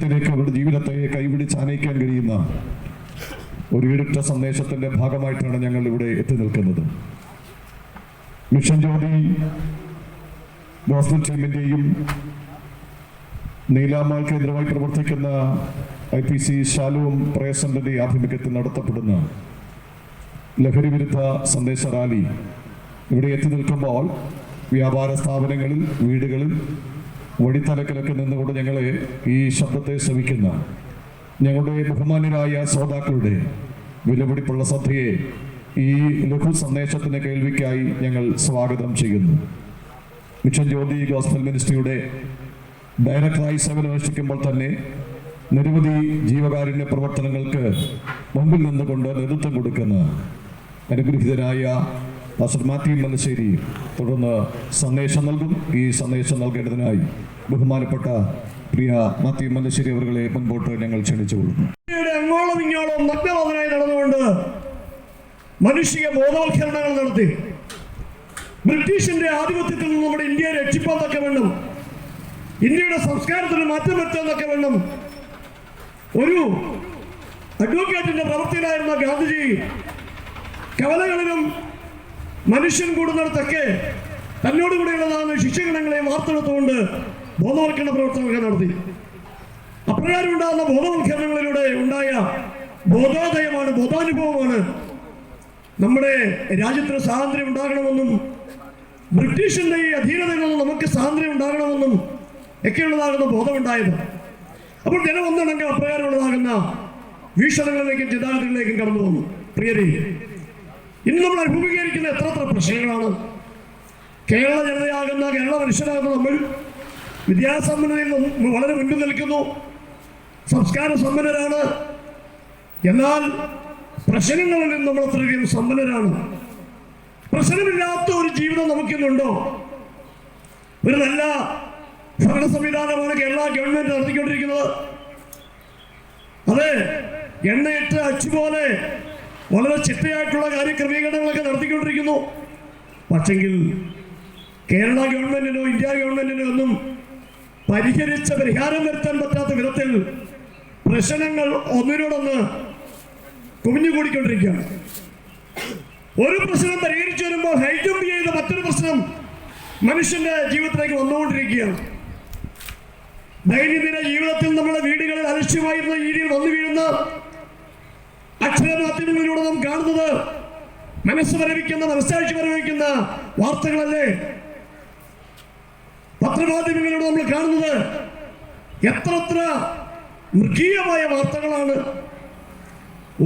ത്തിലേക്ക് അവരുടെ ജീവിതത്തെ കൈപിടിച്ച് ആനയിക്കാൻ കഴിയുന്ന ഒരു ഇരുട്ട സന്ദേശത്തിന്റെ ഭാഗമായിട്ടാണ് ഞങ്ങൾ ഇവിടെ എത്തി നിൽക്കുന്നത്. മിഷൻ ജ്യോതി ഗോസ്ബൽ ടീമിന്റെയും നീലാമാൾ കേന്ദ്രമായി പ്രവർത്തിക്കുന്ന ഐ പി സി ശാലുവും പ്രയസന്റെ ആഭിമുഖ്യത്തിൽ നടത്തപ്പെടുന്ന ലഹരി വിരുദ്ധ സന്ദേശ റാലി ഇവിടെ എത്തി നിൽക്കുമ്പോൾ വ്യാപാര സ്ഥാപനങ്ങളിൽ വീടുകളിൽ വഴിത്തലക്കിലൊക്കെ നിന്നുകൊണ്ട് ഞങ്ങൾ ഈ ശബ്ദത്തെ ശ്രമിക്കുന്ന ഞങ്ങളുടെ ബഹുമാനരായ ശ്രോതാക്കളുടെ വിലപിടിപ്പുള്ള ശ്രദ്ധയെ ഈ ലഘു സന്ദേശത്തിന്റെ കേൾവിക്കായി ഞങ്ങൾ സ്വാഗതം ചെയ്യുന്നു. മിഷൻ ജ്യോതി ഗോസ്ബൽ മിനിസ്ട്രിയുടെ ഡയറക്ടറായി സേവനം സേവനമനുഷ്ഠിക്കുമ്പോൾ തന്നെ നിരവധി ജീവകാരുണ്യ പ്രവർത്തനങ്ങൾക്ക് മുമ്പിൽ നിന്നുകൊണ്ട് നേതൃത്വം കൊടുക്കുന്ന അനുഗ്രഹീതനായ പാസ്റ്റർ മാത്യു മല്ലശ്ശേരി തുടർന്ന് സന്ദേശം നൽകും. ഈ സന്ദേശം നൽകേണ്ടതിനായി ബഹുമാനപ്പെട്ട പ്രിയ മാത്യു മല്ലശ്ശേരി അവരെ മുൻപോട്ട് ഞങ്ങൾ ക്ഷണിച്ചുകൊള്ളുന്നു. അങ്ങോളം നടന്നുകൊണ്ട് മനുഷ്യ ബോധവൽക്കരണങ്ങൾ നടത്തി. ബ്രിട്ടീഷിന്റെ ആധിപത്യത്തിൽ നിന്ന് നമ്മുടെ ഇന്ത്യയെ രക്ഷിപ്പാൻ തക്ക വേണം ഇന്ത്യയുടെ സംസ്കാരത്തിന് മാറ്റം വരുത്താൻ തക്ക വേണം ഒരു അഡ്വക്കേറ്റിന്റെ പ്രവൃത്തിയിലായിരുന്ന ഗാന്ധിജി കവലകളിലും മനുഷ്യൻ കൂടുന്നിടത്തൊക്കെ തന്നോട് കൂടെയുള്ളതാണ് ശിക്ഷകണങ്ങളെയും വാർത്തെടുത്തുകൊണ്ട് ബോധവൽക്കരണ പ്രവർത്തനമൊക്കെ നടത്തി. അപ്രകാരം ഉണ്ടാകുന്ന ബോധവൽക്കരണങ്ങളിലൂടെ ഉണ്ടായ ബോധോദയമാണ് ബോധാനുഭവമാണ് നമ്മുടെ രാജ്യത്തിന് സ്വാതന്ത്ര്യം ഉണ്ടാകണമെന്നും ബ്രിട്ടീഷിന്റെ ഈ അധീനതയിൽ നമുക്ക് സ്വാതന്ത്ര്യം ഉണ്ടാകണമെന്നും ഒക്കെയുള്ളതാകുന്ന ബോധമുണ്ടായത്. അപ്പോൾ ജനം ഒന്നടങ്കം അപ്രകാരമുള്ളതാകുന്ന വീക്ഷണങ്ങളിലേക്കും ചിന്താഗതികളിലേക്കും കടന്നു വന്നു. പ്രിയരെ ഇന്ന് നമ്മൾ അഭിമുഖീകരിക്കുന്ന എത്ര എത്ര പ്രശ്നങ്ങളാണ്? കേരള ജനതയാകുന്ന കേരള മനുഷ്യരാകുന്ന നമ്മൾ വിദ്യാസമ്പന്നതയിൽ വളരെ മുൻപിൽ നിൽക്കുന്നു. സംസ്കാര സമ്പന്നരാണ്. എന്നാൽ പ്രശ്നങ്ങളിൽ നിന്ന് നമ്മൾ അത്രയധികം സമ്പന്നരാണ്. പ്രശ്നമില്ലാത്ത ഒരു ജീവിതം നമുക്കിന്നുണ്ടോ? ഒരു നല്ല ഭരണ സംവിധാനമാണ് കേരള ഗവൺമെന്റ് നടത്തിക്കൊണ്ടിരിക്കുന്നത്. അതെ എണ്ണയിട്ട് അച്ചുപോലെ വളരെ ചിട്ടയായിട്ടുള്ള കാര്യക്രമീകരണങ്ങളൊക്കെ നടത്തിക്കൊണ്ടിരിക്കുന്നു. പക്ഷെങ്കിൽ കേരള ഗവൺമെന്റിനോ ഇന്ത്യ ഗവൺമെന്റിനോ ഒന്നും പരിഹരിച്ച പരിഹാരം വരുത്താൻ പറ്റാത്ത വിധത്തിൽ പ്രശ്നങ്ങൾ ഒന്നിനോടൊന്ന് കുമിഞ്ഞുകൂടിക്കൊണ്ടിരിക്കുകയാണ്. ഒരു പ്രശ്നം പരിഹരിച്ചു വരുമ്പോൾ ഹൈജമ്പ് ചെയ്ത മറ്റൊരു പ്രശ്നം മനുഷ്യന്റെ ജീവിതത്തിലേക്ക് വന്നുകൊണ്ടിരിക്കുകയാണ്. ദൈനംദിന ജീവിതത്തിൽ നമ്മുടെ വീടുകളിൽ അലക്ഷ്യമായിരുന്ന രീതിയിൽ വന്നു വീഴുന്ന അക്ഷരമാധ്യമങ്ങളിലൂടെ നാം കാണുന്നത്. മനസ്സ് വരവിക്കുന്ന മനസ്സാക്ഷി വരവിക്കുന്ന വാർത്തകളല്ലേ? പത്രമാധ്യമങ്ങളിലൂടെ നമ്മൾ കാണുന്നത് എത്ര എത്ര മൃഗീയമായ വാർത്തകളാണ്.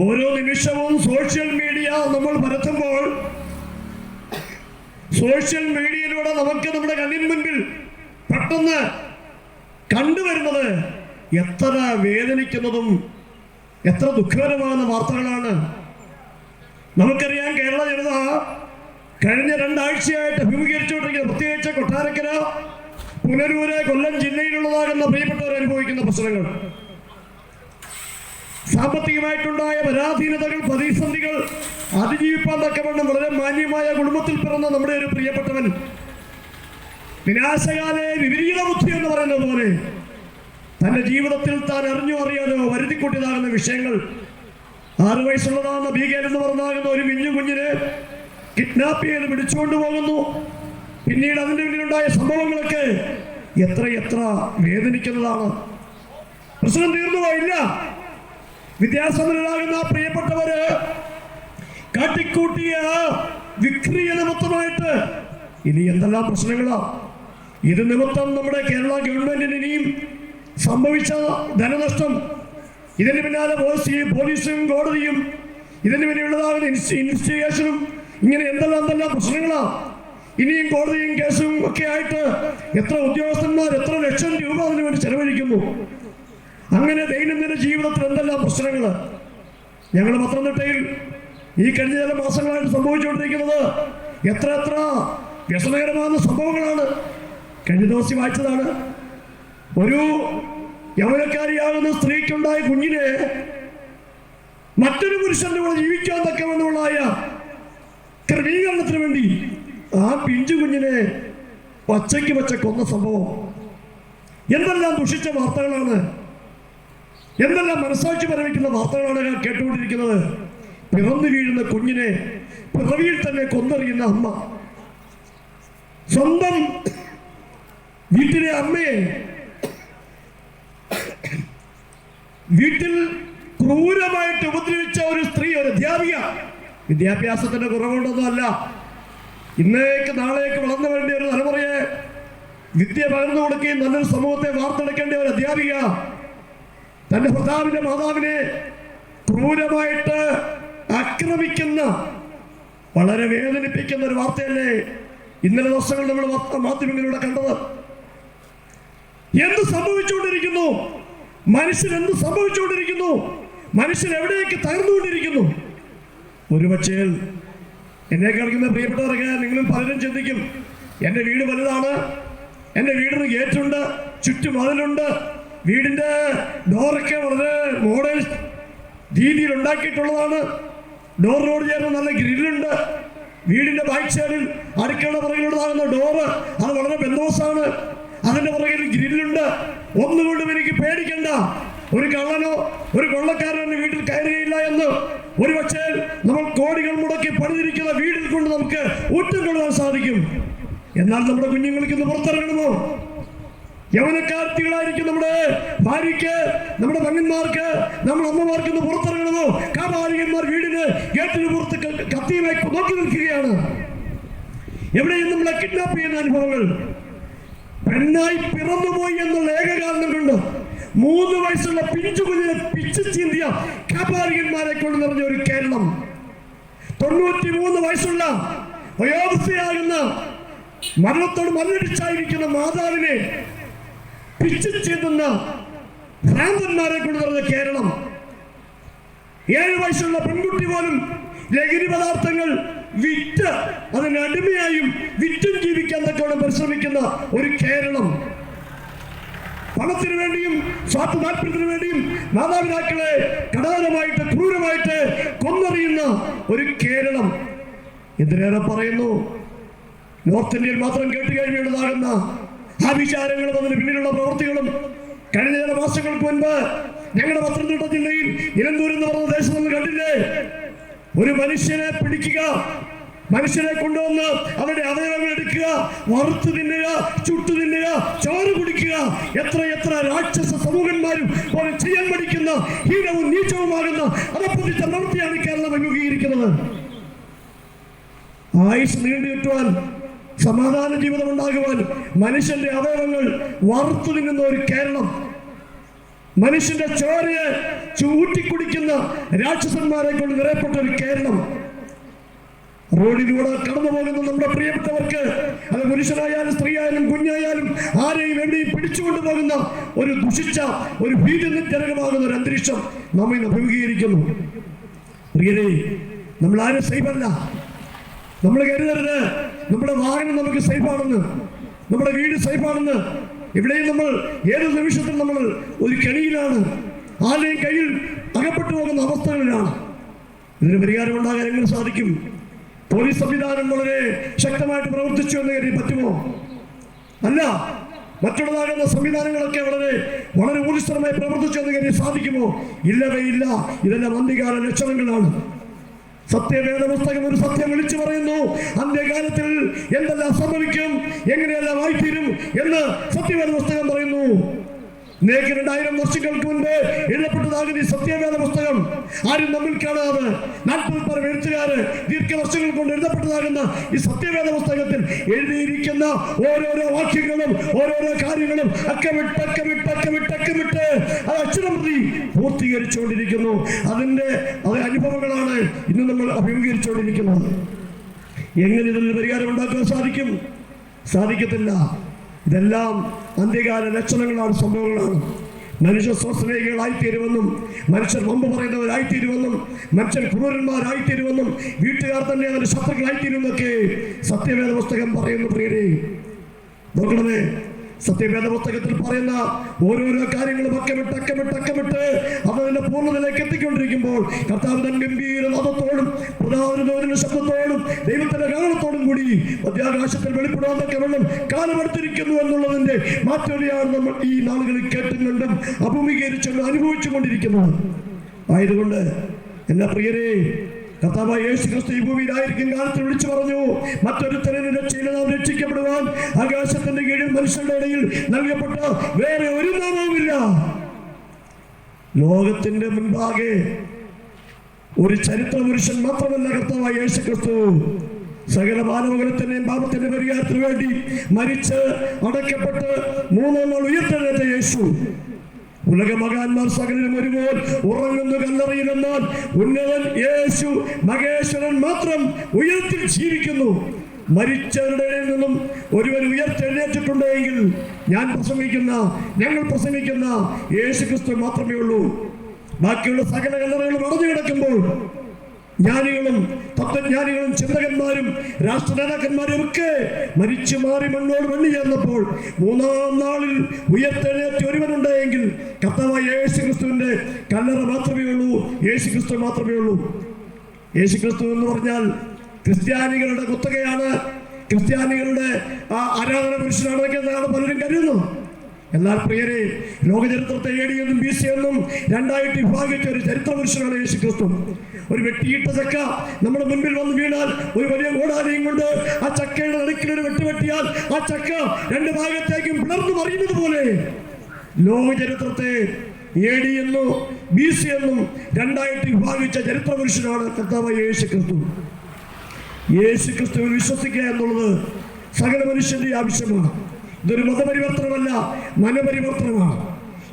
ഓരോ നിമിഷവും സോഷ്യൽ മീഡിയ നമ്മൾ പരത്തുമ്പോൾ സോഷ്യൽ മീഡിയയിലൂടെ നമുക്ക് നമ്മുടെ കണ്ണിന് മുൻപിൽ പെട്ടെന്ന് കണ്ടുവരുന്നത് എത്ര വേദനിക്കുന്നതും എത്ര ദുഃഖകരമാകുന്ന വാർത്തകളാണ്. നമുക്കറിയാം കേരള ജനത കഴിഞ്ഞ രണ്ടാഴ്ചയായിട്ട് അഭിമുഖീകരിച്ചുകൊണ്ടിരിക്കുന്ന പ്രത്യേകിച്ച് കൊട്ടാരക്കര പുനരൂര് കൊല്ലം ജില്ലയിലുള്ളതാകുന്ന പ്രിയപ്പെട്ടവർ അനുഭവിക്കുന്ന പ്രശ്നങ്ങൾ. സാമ്പത്തികമായിട്ടുണ്ടായ പരാധീനതകൾ പ്രതിസന്ധികൾ അതിജീവിപ്പാൻ തക്കവണ്ണം വളരെ മാന്യമായ കുടുംബത്തിൽ പിറന്ന നമ്മുടെ ഒരു പ്രിയപ്പെട്ടവൻ. വിനാശകാലെ വിപരീത ബുദ്ധി എന്ന് പറയുന്നത് പോലെ തന്റെ ജീവിതത്തിൽ താൻ അറിഞ്ഞോ അറിയാനോ വരുത്തിക്കൂട്ടിയതാകുന്ന വിഷയങ്ങൾ ആറു വയസ്സുള്ളതാണ് ഭീകരൻ എന്ന് പറഞ്ഞാകുന്ന ഒരു മിഞ്ഞു കുഞ്ഞിനെ കിഡ്നാപ്പ് ചെയ്ത് പിടിച്ചുകൊണ്ട് പോകുന്നു. പിന്നീട് അതിന്റെ പിന്നിലുണ്ടായ സംഭവങ്ങളൊക്കെ എത്ര എത്ര വേദനിക്കുന്നതാണ്. പ്രശ്നം തീർന്നു പോയില്ല വിദ്യാസമ്പന്നരാകുന്ന പ്രിയപ്പെട്ടവര് കാട്ടിക്കൂട്ടിയ വിക്രിയ നിമിത്തമായിട്ട് ഇനി എന്തെല്ലാം പ്രശ്നങ്ങളാ? ഇത് നിമിത്തം നമ്മുടെ കേരള ഗവൺമെന്റിന് ഇനിയും സംഭവിച്ച ധനനഷ്ടം ഇതിന് പിന്നാലെ പോലീസും കോടതിയും ഇതിന് പിന്നെയുള്ളതാകുന്ന ഇൻവെസ്റ്റിഗേഷനും ഇങ്ങനെ എന്തെല്ലാം എന്തെല്ലാം പ്രശ്നങ്ങളാ. ഇനിയും കോടതിയും കേസും ഒക്കെ ആയിട്ട് എത്ര ഉദ്യോഗസ്ഥന്മാർ എത്ര ലക്ഷം രൂപ അതിനു വേണ്ടി ചെലവഴിക്കുന്നു. അങ്ങനെ ദൈനംദിന ജീവിതത്തിൽ എന്തെല്ലാം പ്രശ്നങ്ങൾ ഞങ്ങൾ പത്തനംതിട്ടയിൽ ഈ കഴിഞ്ഞ ചില മാസങ്ങളായിട്ട് സംഭവിച്ചുകൊണ്ടിരിക്കുന്നത് എത്ര എത്ര വ്യസനകരമാകുന്ന സംഭവങ്ങളാണ്. കഴിഞ്ഞ ദിവസം വായിച്ചതാണ്. ഒരു യൗവനക്കാരിയാകുന്ന സ്ത്രീക്കുണ്ടായ കുഞ്ഞിനെ മറ്റൊരു പുരുഷന്റെ കൂടെ ജീവിക്കാൻ തക്കവണ്ണമുള്ളതായ ക്രമീകരണത്തിന് വേണ്ടി ആ പിഞ്ചു കുഞ്ഞിനെ പച്ചയ്ക്ക് പച്ച കൊന്ന സംഭവം. എന്തെല്ലാം ദുഷിച്ച വാർത്തകളാണ് എന്തെല്ലാം മനസ്സാക്ഷി പരമിക്കുന്ന വാർത്തകളാണ് ഞാൻ കേട്ടുകൊണ്ടിരിക്കുന്നത്. പിറന്നു വീഴുന്ന കുഞ്ഞിനെ പിറവിയിൽ തന്നെ കൊന്നെറിയുന്ന അമ്മ. സ്വന്തം വീട്ടിലെ അമ്മയെ വീട്ടിൽ ക്രൂരമായിട്ട് ഉപദ്രവിച്ച ഒരു സ്ത്രീ ഒരു അധ്യാപിക. വിദ്യാഭ്യാസത്തിന്റെ കുറവുകൊണ്ടൊന്നും അല്ല ഇന്നേക്ക് നാളേക്ക് വളർന്നു വേണ്ട ഒരു തലമുറയെ വിദ്യ പകർന്നു കൊടുക്കുകയും നല്ലൊരു സമൂഹത്തെ വാർത്തെടുക്കേണ്ട ഒരു അധ്യാപിക. തന്റെ ഭർത്താവിന്റെ മാതാവിനെ ക്രൂരമായിട്ട് ആക്രമിക്കുന്ന വളരെ വേദനിപ്പിക്കുന്ന ഒരു വാർത്തയല്ലേ ഇന്നലെ ദിവസങ്ങൾ നമ്മൾ മാധ്യമങ്ങളിലൂടെ കണ്ടത്? എന്ത് സംഭവിച്ചുകൊണ്ടിരിക്കുന്നു? മനുഷ്യൻ എന്ത് സംഭവിച്ചുകൊണ്ടിരിക്കുന്നു? മനുഷ്യൻ എവിടേക്ക് തകർന്നുകൊണ്ടിരിക്കുന്നു? ഒരു പക്ഷേ എന്നെ കേൾക്കുന്ന പ്രിയപ്പെട്ടവരൊക്കെ നിങ്ങളും പലരും ചിന്തിക്കും എന്റെ വീട് വലുതാണ് എന്റെ വീടിന് ഗേറ്റുണ്ട് ചുറ്റും അതിലുണ്ട് വീടിന്റെ ഡോറൊക്കെ വളരെ മോഡേൺ രീതിയിൽ ഉണ്ടാക്കിയിട്ടുള്ളതാണ് ഡോറിനോട് ചേർന്ന് നല്ല ഗ്രില്ലുണ്ട് വീടിന്റെ ബാക്ക് സൈഡിൽ അടുക്കളയുടെ പുറകിലുള്ളതാകുന്ന ഡോറ് അത് വളരെ ബന്ധോസാണ് അതിന്റെ പുറകിൽ ഗ്രില്ലുണ്ട്. ഒന്നുകൊണ്ടും എനിക്ക് പേടിക്കണ്ട. ഒരു കള്ളനോ ഒരു കൊള്ളക്കാരനോ എന്റെ വീട്ടിൽ കയറുകയില്ല എന്ന്. ഒരു പക്ഷേ നമ്മൾ കോടികൾ മുടക്കി പണിതിരിക്കുന്ന വീടിൽ കൊണ്ട് നമുക്ക് ഊറ്റം കൊള്ളുവാൻ സാധിക്കും. എന്നാൽ നമ്മുടെ കുഞ്ഞുങ്ങൾക്ക് ഇന്ന് പുറത്തിറങ്ങണമോ? യവനക്കാർത്തികളായിരിക്കും നമ്മുടെ ഭാര്യയ്ക്ക് നമ്മുടെ മകന്മാർക്ക് നമ്മുടെ അമ്മമാർക്ക് ഇന്ന് പുറത്തിറങ്ങണമോ? കാപാലികന്മാർ വീടിന് ഗേറ്റിന് പുറത്ത് കത്തിയുമായി നോക്കി നിൽക്കുകയാണ്. എവിടെയും നമ്മളെ കിഡ്നാപ്പ് ചെയ്യുന്ന അനുഭവങ്ങൾ. പെണ്ണായി പിറന്നുപോയി എന്നുള്ള ഏക കാരണം കൊണ്ട് മൂന്ന് വയസ്സുള്ള പിഞ്ചുകുഞ്ഞിനെ പിച്ചു ചീന്തിയ കപാരികന്മാരെ കൊണ്ട് നിറഞ്ഞ ഒരു കേരളം. തൊണ്ണൂറ്റി മൂന്ന് വയസ്സുള്ള വയോവസ്ഥയാകുന്ന മരണത്തോട് മല്ലടിച്ചായിരിക്കുന്ന മാതാവിനെ പിച്ചു ചീന്തുന്ന ഭ്രാന്തന്മാരെ കൊണ്ട് നിറഞ്ഞ കേരളം. ഏഴ് വയസ്സുള്ള പെൺകുട്ടി പോലും ലഹരി പദാർത്ഥങ്ങൾ വിറ്റ് അതിന് അടിമയായും വിറ്റും ജീവിക്കാൻ തക്കവണ്ണം പരിശ്രമിക്കുന്ന ഒരു കേരളം. പണത്തിന് വേണ്ടിയും സ്വാർത്ഥ താല്പര്യത്തിന് വേണ്ടിയും മാതാപിതാക്കളെ കടാരമായിട്ട് ക്രൂരമായിട്ട് കൊന്നറിയുന്ന ഒരു കേരളം. എന്തിനേറെ പറയുന്നു നോർത്ത് ഇന്ത്യയിൽ മാത്രം കേട്ട് കഴിഞ്ഞുള്ളതാകുന്ന ആ വിചാരങ്ങളും അതിന് പിന്നിലുള്ള പ്രവൃത്തികളും കഴിഞ്ഞ ചില മാസങ്ങൾക്ക് മുൻപ് ഞങ്ങളുടെ പത്തനംതിട്ട ജില്ലയിൽ ഇരന്തൂർ എന്ന് പറഞ്ഞ ദേശം നമ്മൾ കണ്ടില്ലേ? ഒരു മനുഷ്യനെ പിടിക്കുക. മനുഷ്യനെ കൊണ്ടുവന്ന് അവരുടെ അവയവങ്ങൾ എടുക്കുക. വറുത്തു തിന്നുക ചുട്ടു തിന്നുക ചോറ് കുടിക്കുക. എത്ര എത്ര രാക്ഷസ സമൂഹന്മാരും പോലെ ചെയ്യാൻ പഠിക്കുന്ന ഹീനവും നീച്ചവുമാകുന്ന അതപ്പതിച്ച പ്രവൃത്തിയാണ് കേരളം അഭിമുഖീകരിക്കുന്നത് ആയുസ് നീണ്ടു കിട്ടുവാൻ സമാധാന ജീവിതം ഉണ്ടാകുവാൻ മനുഷ്യന്റെ അവയവങ്ങൾ വറുത്തു തിന്നുന്ന ഒരു കേരളം മനുഷ്യന്റെ ചോരയെ ചൂറ്റിക്കുടിക്കുന്ന രാക്ഷസന്മാരെ കൊണ്ട് നിറയപ്പെട്ട ഒരു കേരളം. റോഡിലൂടെ കടന്നു പോകുന്ന നമ്മുടെ പ്രിയപ്പെട്ടവർക്ക് അത് പുരുഷനായാലും സ്ത്രീയായാലും കുഞ്ഞായാലും ആരെയും എവിടെയും പിടിച്ചുകൊണ്ട് പോകുന്ന ഒരു ദുഷിച്ച ഒരു ഭീതി ഭീതിജനകമാകുന്ന ഒരു അന്തരീക്ഷം നമ്മൾ ഇന്ന് അഭിമുഖീകരിക്കുന്നു. പ്രിയരെ നമ്മൾ ആരും സേഫല്ല? നമ്മൾ കരുതരുത്. നമ്മുടെ വാഹനം നമുക്ക് സേഫാണെന്ന്. നമ്മുടെ വീട് സേഫാണെന്ന്. ഇവിടെയും നമ്മൾ ഏത് നിമിഷത്തിൽ നമ്മൾ ഒരു കെണിയിലാണ് ആരുടെയും കയ്യിൽ അകപ്പെട്ടു പോകുന്ന അവസ്ഥകളിലാണ്. ഇതിന് പരിഹാരം ഉണ്ടാകാൻ എങ്ങനെ സാധിക്കും. പോലീസ് സംവിധാനം വളരെ ശക്തമായിട്ട് പ്രവർത്തിച്ചു എന്ന് കരുതി പറ്റുമോ? അല്ല മറ്റുള്ളതാകുന്ന സംവിധാനങ്ങളൊക്കെ വളരെ വളരെ ഊർജസ്വലമായി പ്രവർത്തിച്ചു എന്ന് കരുതി സാധിക്കുമോ? ഇല്ലവേ ഇല്ല. ഇതെല്ലാം അന്തികാല ലക്ഷണങ്ങളാണ്. സത്യവേദ പുസ്തകം ഒരു സത്യം വിളിച്ചു പറയുന്നു. അന്ത്യകാലത്തിൽ എന്തെല്ലാം സംഭവിക്കും? എങ്ങനെയെല്ലാം ആയിത്തീരും എന്ന് സത്യവേദ പുസ്തകം പറയുന്നു. നേക്ക് രണ്ടായിരം വർഷങ്ങൾക്ക് മുൻപ് എഴുതപ്പെട്ടതാകുന്ന ഈ സത്യവേദ പുസ്തകം ആരും നമ്മൾ കാണാതെ നാൽപ്പത് പേർ എഴുത്തുകാര് ദീർഘവർഷങ്ങൾ കൊണ്ട് എഴുതപ്പെട്ടതാകുന്ന ഈ സത്യവേദ പുസ്തകത്തിൽ എഴുതിയിരിക്കുന്ന ഓരോരോ വാക്യങ്ങളും ഓരോരോ കാര്യങ്ങളും അക്കമിട്ട് അക്കമിട്ട് അക്കമിട്ട് അക്കമിട്ട് അത് അച്ഛനമൃതി പൂർത്തീകരിച്ചുകൊണ്ടിരിക്കുന്നു. അതിന്റെ അത് അനുഭവങ്ങളാണ് ഇന്ന് നമ്മൾ അഭിമുഖീകരിച്ചുകൊണ്ടിരിക്കുന്നത്. എങ്ങനെ ഇതിന് പരിഹാരം ഉണ്ടാക്കാൻ സാധിക്കും? സാധിക്കത്തില്ല. ഇതെല്ലാം അന്ത്യകാല ലക്ഷണങ്ങളാണ് സംഭവങ്ങളാണ്. മനുഷ്യ സ്വസ്നേഹികളായിത്തീരുമെന്നും മനുഷ്യർ മുമ്പ് പറയുന്നവരായിത്തീരുമെന്നും മനുഷ്യൻ ക്രൂരന്മാരായിത്തീരുമെന്നും വീട്ടുകാർ തന്നെ അവന്റെ ശത്രുക്കളായിത്തീരുമെന്നൊക്കെ സത്യവേദ പുസ്തകം പറയുന്നു പ്രിയരെ. നോക്കണമേ സത്യവേദ പുസ്തകത്തിൽ പറയുന്ന ഓരോരോ കാര്യങ്ങളും അക്കമിട്ട് അക്കമിട്ട് അക്കമിട്ട് അവനെ പൂർണതയിലേക്ക് എത്തിക്കൊണ്ടിരിക്കുമ്പോൾ കർത്താവ് തൻ ഗംഭീര നാദത്തോടും പ്രധാന ശബ്ദത്തോടും ദൈവത്തിന്റെ കാരണത്തോടും കൂടി മധ്യാകാശത്തിൽ വെളിപ്പെടാതൊക്കെ വെള്ളം കാലമെടുത്തിരിക്കുന്നു എന്നുള്ളതിന്റെ മാറ്റൊരിയാണ് നമ്മൾ ഈ നാളുകളിൽ കേട്ടുകൊണ്ടും കണ്ടും അഭിമുഖീകരിച്ചും അനുഭവിച്ചു കൊണ്ടിരിക്കുന്നത് ആയതുകൊണ്ട് എന്നാ പ്രിയരെ കർത്താവായ യേശു ക്രിസ്തു ഈ ഭൂമിയിലായിരിക്കും കാലത്ത് വിളിച്ചു പറഞ്ഞു. മറ്റൊരുത്തരന് രക്ഷയിൽ നാം രക്ഷിക്കപ്പെടുവാൻ ആകാശത്തിന്റെ കീഴിൽ മനുഷ്യരുടെ ഇടയിൽ നൽകപ്പെട്ട വേറെ ഒരു നാമവുമില്ല. ലോകത്തിന്റെ മുൻപാകെ ഒരു ചരിത്ര പുരുഷൻ മാത്രമല്ല കർത്താവായ യേശു ക്രിസ്തു സകല മാനവകുലത്തിന്റെയും പാപത്തിന്റെ പരിഹാരത്തിന് വേണ്ടി മരിച്ച് അടക്കപ്പെട്ട് മൂന്നാം നാൾ ഉയർത്തെഴുന്നേറ്റ യേശു. ഉലക മകാന്മാർ സകലരും ഒരുപോൽ ഉറങ്ങുന്നു കല്ലറിയിലെന്നാൽ ഉന്നതൻ യേശു മഹേശ്വരൻ മാത്രം ഉയരത്തിൽ ജീവിക്കുന്നു. മരിച്ചവരുടെ നിന്നും ഒരുവൻ ഉയർത്തെഴുന്നേറ്റിട്ടുണ്ടെങ്കിൽ ഞാൻ പ്രസംഗിക്കുന്ന ഞങ്ങൾ പ്രസംഗിക്കുന്ന യേശു ക്രിസ്തു മാത്രമേ ഉള്ളൂ. ബാക്കിയുള്ള സകല കല്ലറകളും അടഞ്ഞു കിടക്കുമ്പോൾ ജ്ഞാനികളും തത്വജ്ഞാനികളും ചിന്തകന്മാരും രാഷ്ട്ര നേതാക്കന്മാരും ഒക്കെ മരിച്ചു മാറി മണ്ണോട് മണ്ണി ചേർന്നപ്പോൾ മൂന്നാം നാളിൽ ഉയർത്തെഴുന്നേറ്റ് ഒരുവനുണ്ടായെങ്കിൽ കർത്താവായ യേശു ക്രിസ്തുവിന്റെ കല്ലറ മാത്രമേ ഉള്ളൂ യേശു ക്രിസ്തു മാത്രമേ ഉള്ളൂ. യേശു ക്രിസ്തു എന്ന് പറഞ്ഞാൽ ക്രിസ്ത്യാനികളുടെ കുത്തകയാണ്. ക്രിസ്ത്യാനികളുടെ ആ ആരാധന പുരുഷനാണ് എന്നാണ് പലരും കരുതുന്നു. എന്നാൽ പ്രിയരെ ലോകചരിത്രത്തെ എ എന്നും ബി സി എന്നും രണ്ടായിട്ട് വിഭാഗിച്ച ഒരു ചരിത്ര പുരുഷനാണ് യേശു ക്രിസ്തു ഒരു വെട്ടിയിട്ട ചക്ക നമ്മുടെ മുൻപിൽ വന്ന് വീണാൽ ഒരു വലിയ ഓടാതെയും കൊണ്ട് ആ ചക്കയുടെ നടുക്കിൽ ഒരു വെട്ട് വെട്ടിയാൽ ആ ചക്ക രണ്ട് ഭാഗത്തേക്കും പിളർന്നു മറിയുന്നത് പോലെ ലോകചരിത്രത്തെ എ ഡി എന്നും ബി സി എന്നും രണ്ടായിട്ട് വിഭാഗിച്ച ചരിത്ര പുരുഷനാണ് കർത്താവ് യേശു ക്രിസ്തു യേശു ക്രിസ്തുവിൽ വിശ്വസിക്കുക എന്നുള്ളത് സകല മനുഷ്യന്റെ ആവശ്യമാണ്. ഇതൊരു മതപരിവർത്തനമല്ല മനപരിവർത്തനമാണ്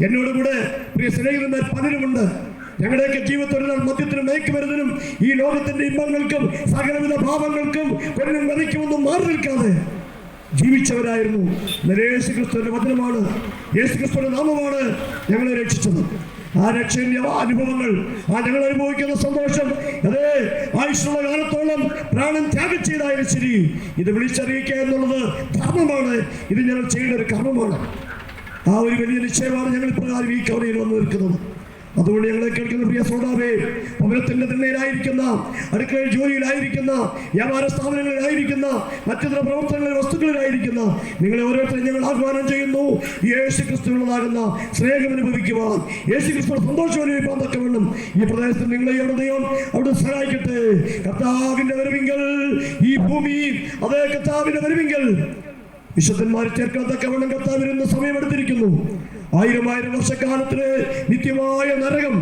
എന്നോട് കൂടെ പ്രിയ സ്നേഹിതന്മാർ പലരുമുണ്ട്. ഞങ്ങളുടെയൊക്കെ ജീവിതത്തിൽ മദ്യത്തിനും മയക്കുമരുന്നിനും ഈ ലോകത്തിന്റെ ഇമ്പങ്ങൾക്കും സകലവിധ ഭാവങ്ങൾക്കും കൊല്ലും വധിക്കുമൊന്നും മാറി നിൽക്കാതെ ജീവിച്ചവരായിരുന്നു. യേശു ക്രിസ്തുവിന്റെ വചനമാണ് യേശു ക്രിസ്തുവിന്റെ നാമമാണ് ഞങ്ങളെ രക്ഷിച്ചത്. ആ രക്ഷയുടെ അനുഭവങ്ങൾ ആ ഞങ്ങൾ അനുഭവിക്കുന്ന സന്തോഷം അതേ ആയുഷുള്ള കാലത്തോളം പ്രാണൻ ത്യാഗം ചെയ്തായാലും ശരി. ഇത് വിളിച്ചറിയിക്കുക എന്നുള്ളത് ഇത് ഞങ്ങൾ ചെയ്യുന്ന ഒരു കർമ്മമാണ് ആ ഒരു വലിയ നിശ്ചയമാണ് ഞങ്ങൾ ഇപ്രകാരം ഈ കവറയിൽ വന്നു നിൽക്കുന്നത്. അതുകൊണ്ട് ഞങ്ങളെ കേൾക്കുന്ന പ്രിയ ശ്രോതാവേ പൗരത്തിന്റെ തിണ്ണയിലായിരിക്കുന്ന അടുക്കളയിൽ ജോലിയിലായിരിക്കുന്ന വ്യാപാര സ്ഥാപനങ്ങളിലായിരിക്കുന്ന മറ്റു ചില പ്രവർത്തനങ്ങളിൽ വസ്തുക്കളിലായിരിക്കുന്ന നിങ്ങളെ ഓരോരുത്തരും ഞങ്ങൾ ആഹ്വാനം ചെയ്യുന്നു. യേശു ക്രിസ്തുവിനുള്ളതാകുന്ന സ്നേഹം അനുഭവിക്കുവാൻ. യേശു ക്രിസ്തു സന്തോഷം അനുഭവിക്കാൻ തക്കവണ്ണം ഈ പ്രദേശത്ത് നിങ്ങളെ ഹൃദയം അവിടെ സഹായിക്കട്ടെ. കർത്താവിന്റെ വരവിങ്കൽ ഈ ഭൂമി അതേ കർത്താവിന്റെ വരവിങ്കൽ. വിശുദ്ധന്മാരെ ചേർക്കാത്ത കവണം കത്താവിരുന്ന സമയമെടുത്തിരിക്കുന്നു. ആയിരം ആയിരം വർഷക്കാലത്തിന് നിത്യമായ നരകം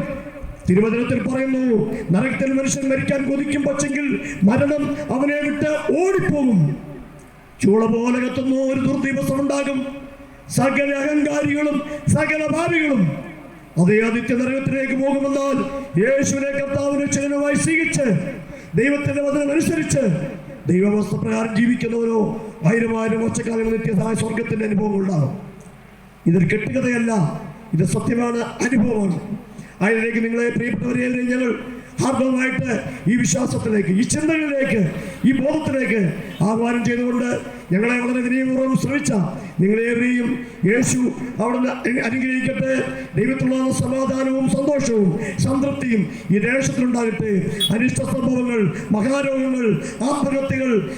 തിരുവചനത്തിൽ പറയുന്നു നരകത്തിൽ മനുഷ്യൻ മരിക്കാൻ കൊതിക്കും പക്ഷെങ്കിൽ മരണം അവനെ വിട്ട് ഓടിപ്പോകും. ചൂള പോലെ കത്തുന്ന ഒരു ദുർദിവസം ഉണ്ടാകും സകല അഹങ്കാരികളും സകല ഭാവികളും അതേ ആദിത്യ നരകത്തിലേക്ക് പോകുമെന്നാൽ യേശുവിനെ കർത്താവിനെ ചലനമായി സ്വീകരിച്ച് ദൈവത്തിന്റെ വചനം അനുസരിച്ച് ദൈവവസ്ഥ ജീവിക്കുന്നവരോ ആയിരം ആയിരം വർഷക്കാലങ്ങൾ നിത്യതായ സ്വർഗത്തിന്റെ അനുഭവം ഉണ്ടാകും. ഇതൊരു കെട്ടുകഥയല്ല. ഇത് സത്യമാണ് അനുഭവമാണ്. അതിലേക്ക് നിങ്ങളെ പ്രിയപ്പെട്ടവരെ ഞങ്ങൾ ഹാർദവമായിട്ട് ഈ വിശ്വാസത്തിലേക്ക് ഈ ചിന്തകളിലേക്ക് ഈ ബോധത്തിലേക്ക് ആഹ്വാനം ചെയ്തുകൊണ്ട് ഞങ്ങളെ വളരെ വിനയപൂർവം ശ്രമിച്ച നിങ്ങളേവരെയും യേശു അവിടുന്ന് അനു- അനുഗ്രഹിക്കട്ടെ. ദൈവത്തിലുള്ള സമാധാനവും സന്തോഷവും സംതൃപ്തിയും ഈ ദേശത്തിലുണ്ടാകട്ടെ. അനിഷ്ട സംഭവങ്ങൾ മഹാരോഗങ്ങൾ ആത്മഹത്യകൾ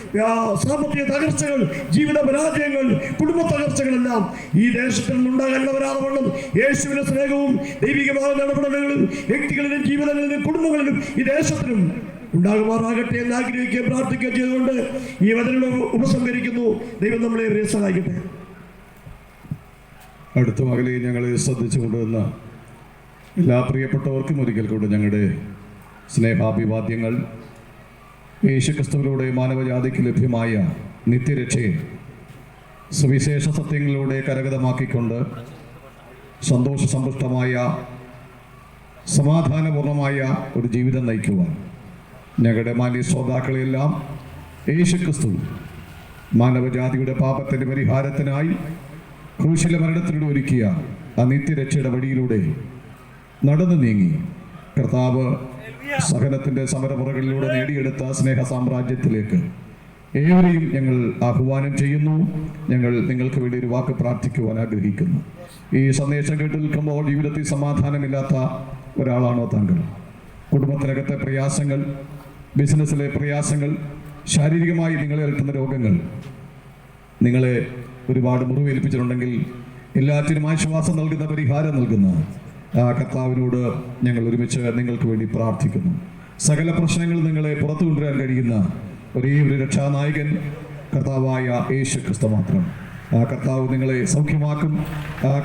സാമ്പത്തിക തകർച്ചകൾ ജീവിത പരാജയങ്ങൾ കുടുംബ തകർച്ചകളെല്ലാം ഈ ദേശത്തിൽ നിന്നുണ്ടാകാൻ വരാതെ യേശുവിന്റെ സ്നേഹവും ദൈവികമായ ഇടപെടലുകളും വ്യക്തികളിലും ജീവിതങ്ങളിലും കുടുംബങ്ങളിലും ഈ ദേശത്തിലും ഉണ്ടാകുമാറാകട്ടെ എന്ന് ആഗ്രഹിക്കുകയും പ്രാർത്ഥിക്കുകയും ചെയ്തുകൊണ്ട് ഈ വചനം ഉപസംഹരിക്കുന്നു. ദൈവം നമ്മളെ ഇവരെ സഹായിക്കട്ടെ. അടുത്ത മകളെ ഞങ്ങൾ ശ്രദ്ധിച്ചു കൊണ്ടുവന്ന എല്ലാ പ്രിയപ്പെട്ടവർക്കും ഒരിക്കൽ കൂടെ ഞങ്ങളുടെ സ്നേഹാഭിവാദ്യങ്ങൾ. യേശുക്രിസ്തുവിലൂടെ മാനവജാതിക്ക് ലഭ്യമായ നിത്യരക്ഷയെ സുവിശേഷ സത്യങ്ങളിലൂടെ കരഗതമാക്കിക്കൊണ്ട് സന്തോഷസമ്പുഷ്ടമായ സമാധാനപൂർണമായ ഒരു ജീവിതം നയിക്കുവാൻ ഞങ്ങളുടെ മാന്യ ശ്രോതാക്കളെല്ലാം യേശുക്രിസ്തു മാനവജാതിയുടെ പാപത്തിന്റെ പരിഹാരത്തിനായി ക്രൂശിലെ മരണത്തിലൂടെ ഒരുക്കിയ ആ നിത്യരക്ഷയുടെ വഴിയിലൂടെ നടന്നു നീങ്ങി. കർത്താവ് സഹനത്തിന്റെ സമരമുറകളിലൂടെ നേടിയെടുത്ത സ്നേഹ സാമ്രാജ്യത്തിലേക്ക് ഏവരെയും ഞങ്ങൾ ആഹ്വാനം ചെയ്യുന്നു. ഞങ്ങൾ നിങ്ങൾക്ക് വേണ്ടി ഒരു വാക്ക് പ്രാർത്ഥിക്കുവാൻ ആഗ്രഹിക്കുന്നു. ഈ സന്ദേശം കേട്ട് നിൽക്കുമ്പോൾ ജീവിതത്തിൽ സമാധാനമില്ലാത്ത ഒരാളാണോ താങ്കൾ? കുടുംബത്തിനകത്തെ പ്രയാസങ്ങൾ ബിസിനസ്സിലെ പ്രയാസങ്ങൾ ശാരീരികമായി നിങ്ങളെ അലട്ടുന്ന രോഗങ്ങൾ നിങ്ങളെ ഒരുപാട് മുറിവേൽപ്പിച്ചിട്ടുണ്ടെങ്കിൽ എല്ലാറ്റിനും ആശ്വാസം നൽകുന്ന പരിഹാരം നൽകുന്ന ആ കർത്താവിനോട് ഞങ്ങൾ ഒരുമിച്ച് നിങ്ങൾക്ക് വേണ്ടി പ്രാർത്ഥിക്കുന്നു. സകല പ്രശ്നങ്ങൾ നിങ്ങളെ പുറത്തു കൊണ്ടുവരാൻ കഴിയുന്ന ഒരേ ഒരു രക്ഷാനായകൻ കർത്താവായ യേശു ക്രിസ്തു മാത്രം. കർത്താവ് നിങ്ങളെ സൗഖ്യമാക്കും.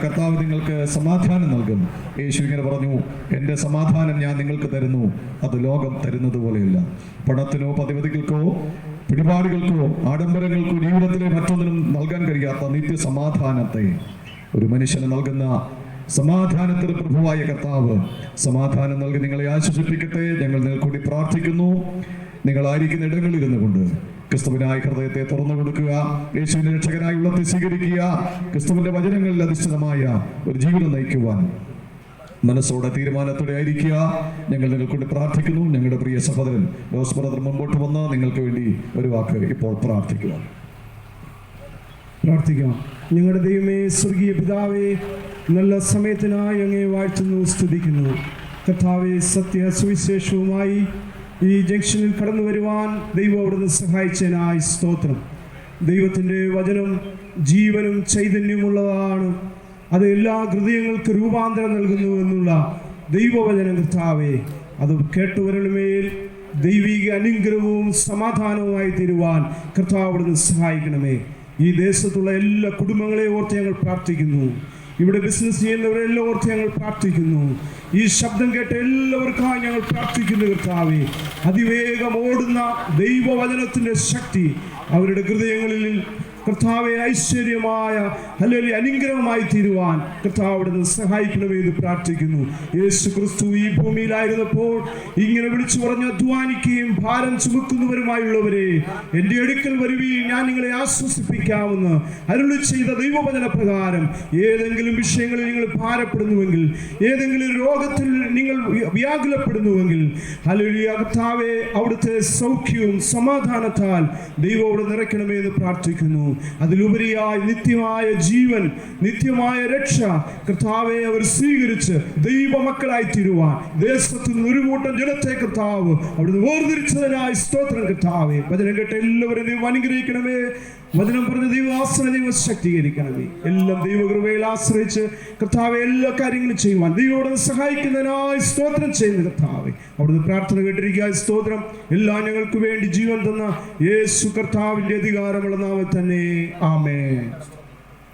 കർത്താവ് നിങ്ങൾക്ക് സമാധാനം നൽകും. യേശു ഇങ്ങനെ പറഞ്ഞു എന്റെ സമാധാനം ഞാൻ നിങ്ങൾക്ക് തരുന്നു. അത് ലോകം തരുന്നത് പോലെയല്ല പണത്തിനോ പതിവതികൾക്കോ പിടിപാടുകൾക്കോ ആഡംബരങ്ങൾക്കോ ജീവിതത്തിലെ മറ്റൊന്നിനും നൽകാൻ കഴിയാത്ത നിത്യസമാധാനത്തെ ഒരു മനുഷ്യന് നൽകുന്ന സമാധാനത്തിന് പ്രഭുവായ കർത്താവ് സമാധാനം നൽകി നിങ്ങളെ ആശ്വസിപ്പിക്കട്ടെ. ഞങ്ങൾ നിങ്ങൾക്കൂടി പ്രാർത്ഥിക്കുന്നു. നിങ്ങളായിരിക്കുന്ന ഇടങ്ങളിൽ ഇരുന്നു കൊണ്ട് ക്രിസ്തുവിനായി ഹൃദയത്തെ തുറന്നു കൊടുക്കുക യേശുവിന്റെ രക്ഷകനായി ഉള്ളത്തെ സ്വീകരിക്കുക ക്രിസ്തുവിന്റെ വചനങ്ങളിൽ അധിഷ്ഠിതമായ ഒരു ജീവിതം നയിക്കുവാൻ മനസ്സോടെ തീരുമാനത്തോടെ ആയിരിക്കുക. ഞങ്ങൾ നിങ്ങൾക്കൊണ്ട് പ്രാർത്ഥിക്കുന്നു. ഞങ്ങളുടെ പ്രിയ സഹോദരൻ ജോസ് ബ്രദർ മുമ്പോട്ട് വന്ന് നിങ്ങൾക്ക് വേണ്ടി ഒരു വാക്ക് ഇപ്പോൾ പ്രാർത്ഥിക്കുക പ്രാർത്ഥിക്കാം. ഞങ്ങളുടെ ദൈവമേ സ്വർഗീയ പിതാവേ നല്ല സമയത്തിനായി അങ്ങേ വാഴ്ത്തുന്നു സ്തുതിക്കുന്നു. കർത്താവെ സത്യ സുവിശേഷവുമായി ഈ ജംഗ്ഷനിൽ കടന്നു വരുവാൻ ദൈവം അവിടുന്ന് സഹായിച്ചതിനായി സ്തോത്രം. ദൈവത്തിന്റെ വചനം ജീവനും ചൈതന്യമുള്ളതാണ്. അത് എല്ലാ ഹൃദയങ്ങൾക്ക് രൂപാന്തരം നൽകുന്നു എന്നുള്ള ദൈവവചന കർത്താവേ അത് കേട്ടുവരണമേൽ ദൈവിക അനുഗ്രഹവും സമാധാനവുമായി തീരുവാൻ കർത്താവ് അവിടുന്ന് സഹായിക്കണമേ. ഈ ദേശത്തുള്ള എല്ലാ കുടുംബങ്ങളെ ഓർത്ത് ഞങ്ങൾ പ്രാർത്ഥിക്കുന്നു. ഇവിടെ ബിസിനസ് ചെയ്യുന്നവരെ എല്ലാവർക്കും ഞങ്ങൾ പ്രാർത്ഥിക്കുന്നു. ഈ ശബ്ദം കേട്ട എല്ലാവർക്കായി ഞങ്ങൾ പ്രാർത്ഥിക്കുന്നു കർത്താവെ. അതിവേഗം ഓടുന്ന ദൈവവചനത്തിന്റെ ശക്തി അവരുടെ ഹൃദയങ്ങളിൽ കർത്താവെ ഐശ്വര്യമായ അല്ലെങ്കിൽ അനുഗ്രഹമായി തീരുവാൻ കർത്താവ് സഹായിക്കണമേ എന്ന് പ്രാർത്ഥിക്കുന്നു. യേശു ക്രിസ്തു ഈ ഭൂമിയിലായിരുന്നപ്പോൾ ഇങ്ങനെ വിളിച്ചു പറഞ്ഞ് അധ്വാനിക്കുകയും ഭാരം ചുമക്കുന്നവരുമായുള്ളവരെ എന്റെ അടുക്കൽ വരുവീൻ ഞാൻ നിങ്ങളെ ആശ്വസിപ്പിക്കാമെന്ന് അരുളി ചെയ്ത ദൈവവചന പ്രകാരം ഏതെങ്കിലും വിഷയങ്ങളിൽ നിങ്ങൾ ഭാരപ്പെടുന്നുവെങ്കിൽ ഏതെങ്കിലും രോഗത്തിൽ നിങ്ങൾ വ്യ- വ്യാകുലപ്പെടുന്നുവെങ്കിൽ അല്ലെങ്കിൽ കർത്താവെ അവിടുത്തെ സൗഖ്യവും സമാധാനത്താൽ ദൈവം അവിടെ നിറയ്ക്കണമേ എന്ന് പ്രാർത്ഥിക്കുന്നു. അതിലുപരിയായി നിത്യമായ ജീവൻ നിത്യമായ രക്ഷ കർത്താവെ അവർ സ്വീകരിച്ച് ദൈവമക്കളായി തീരുവാൻ ദേശത്തു നിന്ന് ഒരു കൂട്ടം ജനത്തെ കർത്താവ് അവിടുന്ന് വേർതിരിച്ചതിനായി സ്തോത്രം കർത്താവെ. വചനം കേട്ട എല്ലാവരും അനുഗ്രഹിക്കണമേ. വചനം പറഞ്ഞ ദൈവം ആശ്രയ ദൈവം ശക്തീകരിക്കണമേ. എല്ലാം ദൈവകൃപയിൽ ആശ്രയിച്ച് കർത്താവെ എല്ലാ കാര്യങ്ങളും ചെയ്യുവാൻ ദൈവോട് സഹായിക്കുന്നതിനായി സ്തോത്രം ചെയ്യുന്ന കർത്താവെ. അവിടുന്ന് പ്രാർത്ഥന കേട്ടിരിക്കുക സ്തോത്രം. എല്ലാ ഞങ്ങൾക്ക് വേണ്ടി ജീവൻ തന്ന യേശു കർത്താവിന്റെ അധികാരമുള്ള നാമത്തിൽ തന്നെ. ആമേ